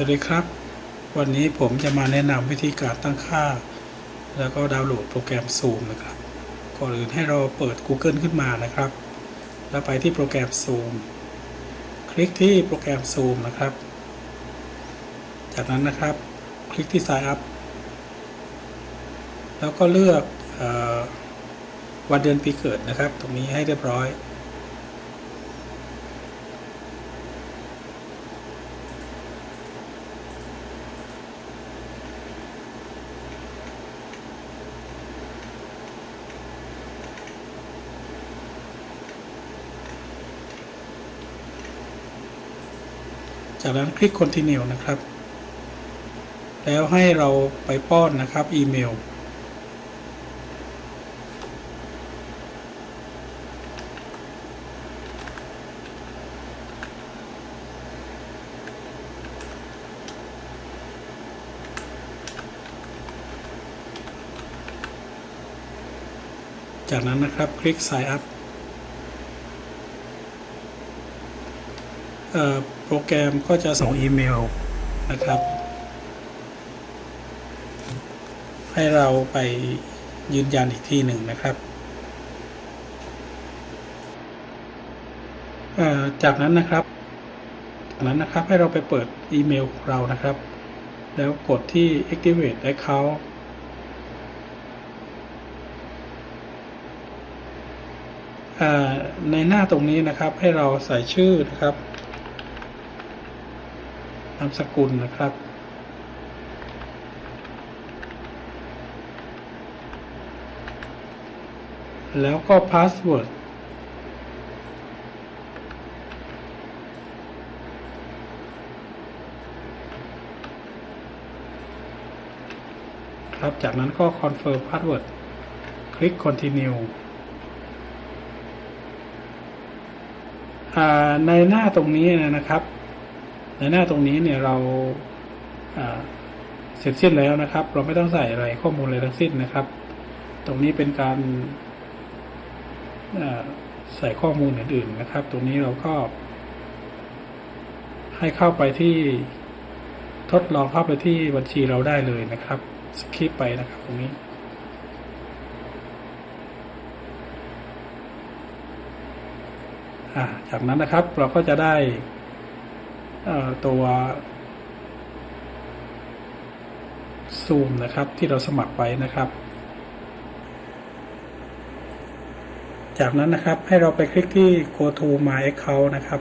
วัสดีครับ วันนี้ผมจะมาแนะนำวิธีการตั้งค่า แล้วก็ดาวน์โหลดโปรแกรม Zoom นะครับ ก่อนอื่นให้เราเปิด Google ขึ้นมานะครับ แล้วไปที่โปรแกรม Zoom คลิกที่โปรแกรม Zoom นะครับ จากนั้นนะครับ คลิกที่ Sign Up แล้วก็เลือกอวันเดือนปีเกิดนะครับ ตรงนี้ให้เรียบร้อย จากนั้นคลิก continue นะครับ แล้วให้เราไปป้อนนะครับอีเมลจากนั้นนะครับคลิก sign up เอ่อ โปรแกรมก็จะส่งอีเมลนะครับ ให้เราไปยืนยันอีกทีหนึ่งนะครับ จากนั้นนะครับจากนั้นนะครับให้เราไปเปิดอีเมลของเรานะครับ แล้วกดที่ activate account ในหน้าตรงนี้นะครับให้เราใส่ชื่อนะครับ นามสกุลนะครับ แล้วก็พาสเวิร์ดครับ จากนั้นก็ confirm password คลิก continue อ่าในหน้าตรงนี้นะครับ ในหน้าตรงนี้เนี่ยเราเสร็จสิ้นแล้วนะครับ เราไม่ต้องใส่อะไรข้อมูลอะไรทั้งสิ้นนะครับ ตรงนี้เป็นการาใส่ข้อมูลอื่นๆนะครับ ตรงนี้เราก็ ให้เข้าไปที่ทดลองเข้าไปที่บัญชีเราได้เลยนะครับสคิปไปนะครับตรงนี้จากนั้นนะครับเราก็จะได้ ตัวซูมนะครับที่เราสมัครไว้นะครับ จากนั้นนะครับให้เราไปคลิกที่ go to my account นะครับ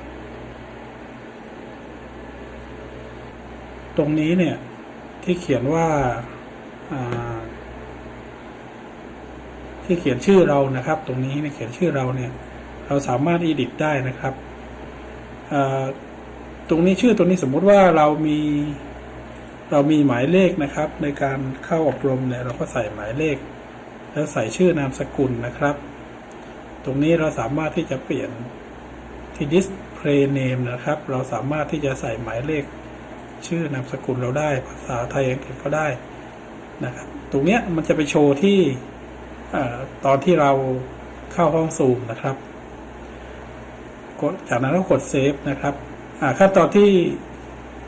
ตรงนี้เนี่ยที่เขียนว่าาที่เขียนชื่อเรานะครับ ตรงนี้เนี่ยเขียนชื่อเราเนี่ย เราสามารถ edit ได้นะครับ ตรงนี้ชื่อตัวนี้สมมุติว่าเรามีเรามีหมายเลขนะครับ ในการเข้าอบรมเนี่ยเราก็ใส่หมายเลข แล้วใส่ชื่อนามสกุลนะครับ ตรงนี้เราสามารถที่จะเปลี่ยนที่ display name นะครับ เราสามารถที่จะใส่หมายเลข ชื่อนามสกุลเราได้ภาษาไทยอังกฤษก็ได้นะครับ ตรงเนี้ยมันจะไปโชว์ที่ตอนที่เราเข้าห้องซูมนะครับกดจากนั้นก็กดเซฟนะครับ ขั้นตอนที่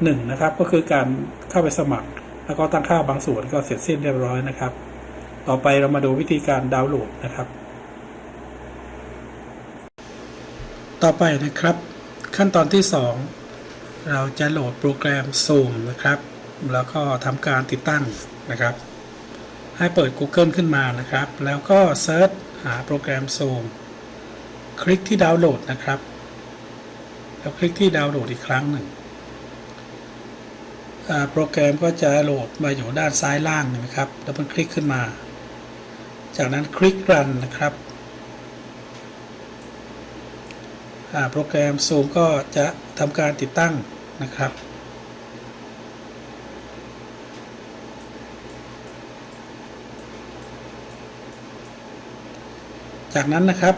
หนึ่งนะครับก็คือการเข้าไปสมัคร แล้วก็ตั้งค่าบางส่วนก็เสร็จสิ้นเรียบร้อยนะครับ ต่อไปเรามาดูวิธีการดาวน์โหลดนะครับ ต่อไปนะครับ ขั้นตอนที่สองเราจะโหลดโปรแกรม Zoom นะครับ แล้วก็ทำการติดตั้งนะครับ ให้เปิด Google ขึ้นมานะครับ แล้วก็เซิร์ชหาโปรแกรม Zoom คลิกที่ดาวน์โหลดนะครับ แล้วคลิกที่ดาวน์โหลดอีกครั้งหนึ่งโปรแกรมก็จะโหลดมาอยู่ด้านซ้ายล่างนะครับแล้วมันคลิกขึ้นมา จากนั้นคลิก Run นะครับโปรแกรม Zoom ก็จะทำการติดตั้งนะครับ จากนั้นนะครับ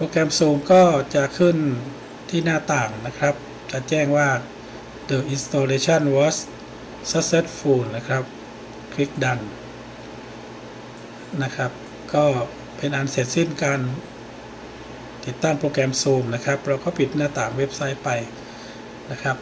โปรแกรม Zoom ก็จะขึ้นที่หน้าต่างนะครับ จะแจ้งว่า the installation was successful นะครับ คลิก done นะครับ ก็เป็นอันเสร็จสิ้นการติดตั้งโปรแกรม Zoom นะครับ เราก็ปิดหน้าต่างเว็บไซต์ไปนะครับ